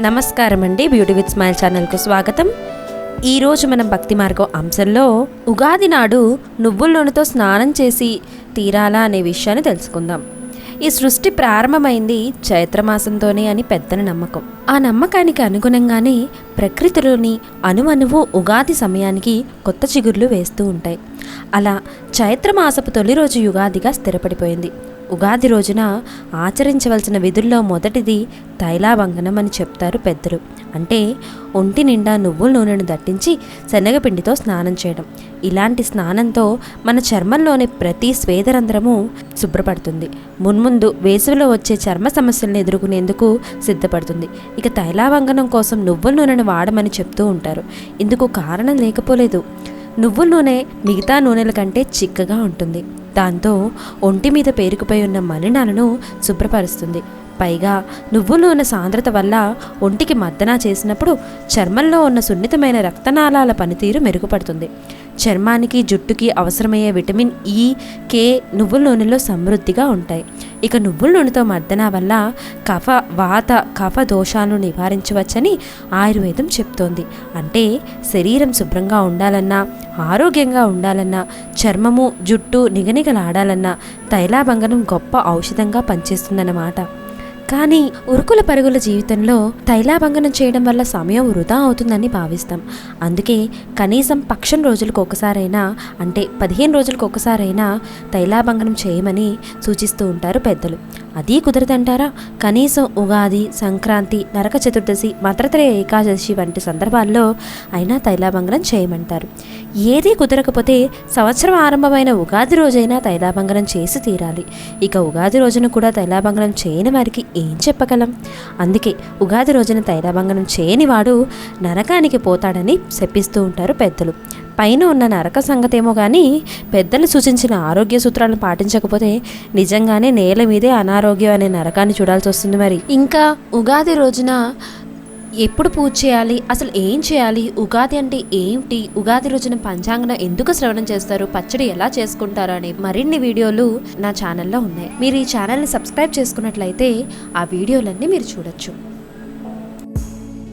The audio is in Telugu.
నమస్కారం అండి బ్యూటీ విత్ స్మైల్ ఛానల్కు స్వాగతం. ఈరోజు మనం భక్తి మార్గం అంశంలో ఉగాది నాడు నువ్వుల నూనెతో స్నానం చేసి తీరాలా అనే విషయాన్ని తెలుసుకుందాం. ఈ సృష్టి ప్రారంభమైంది చైత్రమాసంతోనే అని పెద్దల నమ్మకం. ఆ నమ్మకానికి అనుగుణంగానే ప్రకృతిలోని అణువణువు ఉగాది సమయానికి కొత్త చిగుర్లు వేస్తూ ఉంటాయి. అలా చైత్రమాసపు తొలి రోజు యుగాదిగా స్థిరపడిపోయింది. ఉగాది రోజున ఆచరించవలసిన విధుల్లో మొదటిది తైలాభంగనం అని చెప్తారు పెద్దలు. అంటే ఒంటి నిండా నువ్వుల నూనెను దట్టించి శనగపిండితో స్నానం చేయడం. ఇలాంటి స్నానంతో మన చర్మంలోని ప్రతి స్వేదరంధ్రము శుభ్రపడుతుంది. మున్ముందు వేసవిలో వచ్చే చర్మ సమస్యలను ఎదుర్కొనేందుకు సిద్ధపడుతుంది. ఇక తైలాభంగనం కోసం నువ్వుల నూనెను వాడమని చెప్తూ ఉంటారు. ఇందుకు కారణం లేకపోలేదు. నువ్వుల నూనె మిగతా నూనెల కంటే చిక్కగా ఉంటుంది. దాంతో ఒంటి మీద పేరుకుపోయి ఉన్న మలినాలను శుభ్రపరుస్తుంది. పైగా నువ్వుల నూనె సాంద్రత వల్ల ఒంటికి మద్దన చేసినప్పుడు చర్మంలో ఉన్న సున్నితమైన రక్తనాళాల పనితీరు మెరుగుపడుతుంది. చర్మానికి జుట్టుకి అవసరమయ్యే విటమిన్ e, ఈ కే నువ్వుల నూనెలో సమృద్ధిగా ఉంటాయి. ఇక నువ్వుల నూనెతో మర్దన వల్ల కఫ వాత కఫ దోషాలను నివారించవచ్చని ఆయుర్వేదం చెప్తోంది. అంటే శరీరం శుభ్రంగా ఉండాలన్నా ఆరోగ్యంగా ఉండాలన్నా చర్మము జుట్టు నిగనిగలాడాలన్నా తైలాభంగనం గొప్ప ఔషధంగా పనిచేస్తుందన్నమాట. కానీ ఉరుకుల పరుగుల జీవితంలో తైలాభంగనం చేయడం వల్ల సమయం వృధా అవుతుందని భావిస్తాం. అందుకే కనీసం పక్షం రోజులకు ఒకసారైనా అంటే పదిహేను రోజులకు ఒకసారైనా తైలాభంగనం చేయమని సూచిస్తూ ఉంటారు పెద్దలు. అదీ కుదరదంటారా? కనీసం ఉగాది సంక్రాంతి నరక చతుర్దశి మద్రతయ ఏకాదశి వంటి సందర్భాల్లో అయినా తైలాభంగనం చేయమంటారు. ఏదీ కుదరకపోతే సంవత్సరం ఆరంభమైన ఉగాది రోజైనా తైలాభంగనం చేసి తీరాలి. ఇక ఉగాది రోజున కూడా తైలాభంగనం చేయని వారికి ఏం చెప్పగలం? అందుకే ఉగాది రోజున తైలాభంగనం చేయని వాడు నరకానికి పోతాడని శప్పిస్తూ ఉంటారు పెద్దలు. పైన ఉన్న నరక సంగతేమో కానీ పెద్దలు సూచించిన ఆరోగ్య సూత్రాలను పాటించకపోతే నిజంగానే నేల మీదే అనారోగ్యం అనే నరకాన్ని చూడాల్సి వస్తుంది మరి. ఇంకా ఉగాది రోజున ఎప్పుడు పూజ చేయాలి? అసలు ఏం చేయాలి? ఉగాది అంటే ఏంటి? ఉగాది రోజున పంచాంగం ఎందుకు శ్రవణం చేస్తారు? పచ్చడి ఎలా చేసుకుంటారు? అనే మరిన్ని వీడియోలు నా ఛానల్లో ఉన్నాయి. మీరు ఈ ఛానల్ని సబ్స్క్రైబ్ చేసుకున్నట్లయితే ఆ వీడియోలన్నీ మీరు చూడొచ్చు.